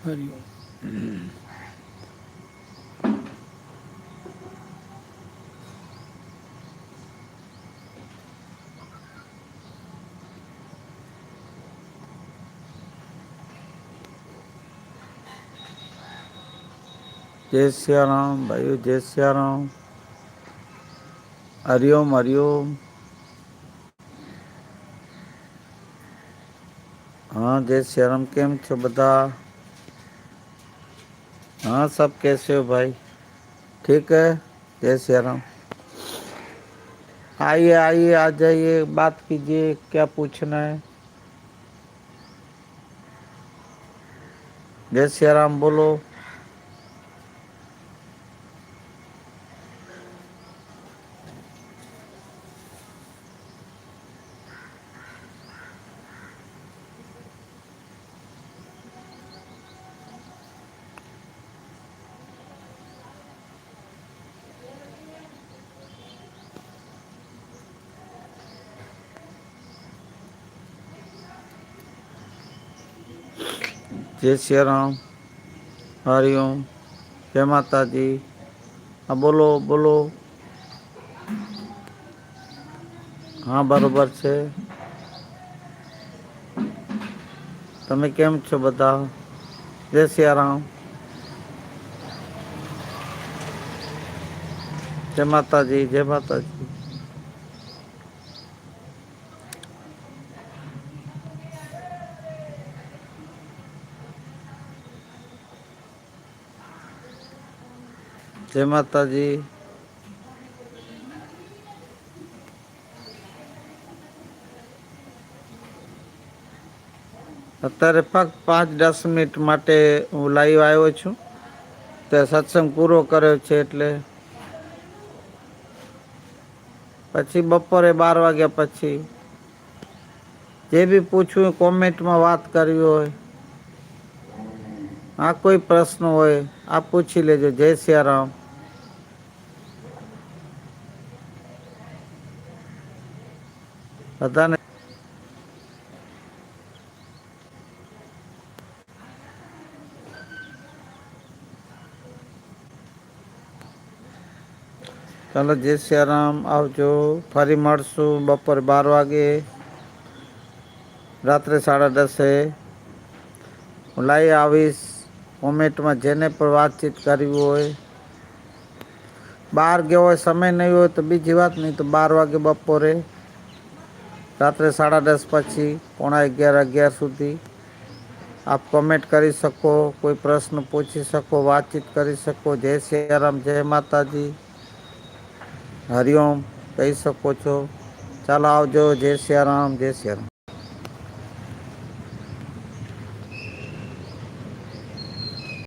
હરિ ઓમ. જય સિયારામ, ભાઈઓ, જય સિયારામ. હરિ હરિઓમ હરિ હા, જય શ્યારામ કેમ છો બધા? हाँ सब कैसे हो भाई? ठीक है? जय रहा हूँ आइए आइए, आ जाइए, बात कीजिए, क्या पूछना है? जय सिया राम बोलो। જય સિયારામ હરિ ઓમ જય માતાજી હા બોલો બોલો હા બરોબર છે તમે કેમ છો બધા જય સિયારામ જય માતાજી જય માતાજી જય માતાજી. અત્યારે ફક્ત પાંચ દસ મિનિટ માટે હું લાઈવ આવ્યો છું. તે સત્સંગ પૂરો કર્યો છે એટલે પછી બપોરે બાર વાગ્યા પછી જે બી પૂછવું કોમેન્ટમાં વાત કરવી હોય, આ કોઈ પ્રશ્ન હોય, આ પૂછી લેજો. જય સિયારામ. બધાને ચાલો જય સિયારામ આવજો ફરી મળશું બપોરે બાર વાગે રાત્રે સાડા દસે હું લાઈ આવીશ કોમેન્ટમાં જેને પણ વાતચીત કરવી હોય બહાર ગયો હોય સમય નહીં હોય તો બીજી વાત નહીં તો બાર વાગે બપોરે રાત્રે સાડા દસ પછી, પોણા અગિયાર અગિયાર સુધી આપ કોમેન્ટ કરી શકો, કોઈ પ્રશ્ન પૂછી શકો, વાતચીત કરી શકો, જય સિયારામ જય માતાજી, હરિઓમ કહી શકો છો. ચાલો આવજો, જય સિયારામ જય સિયારામ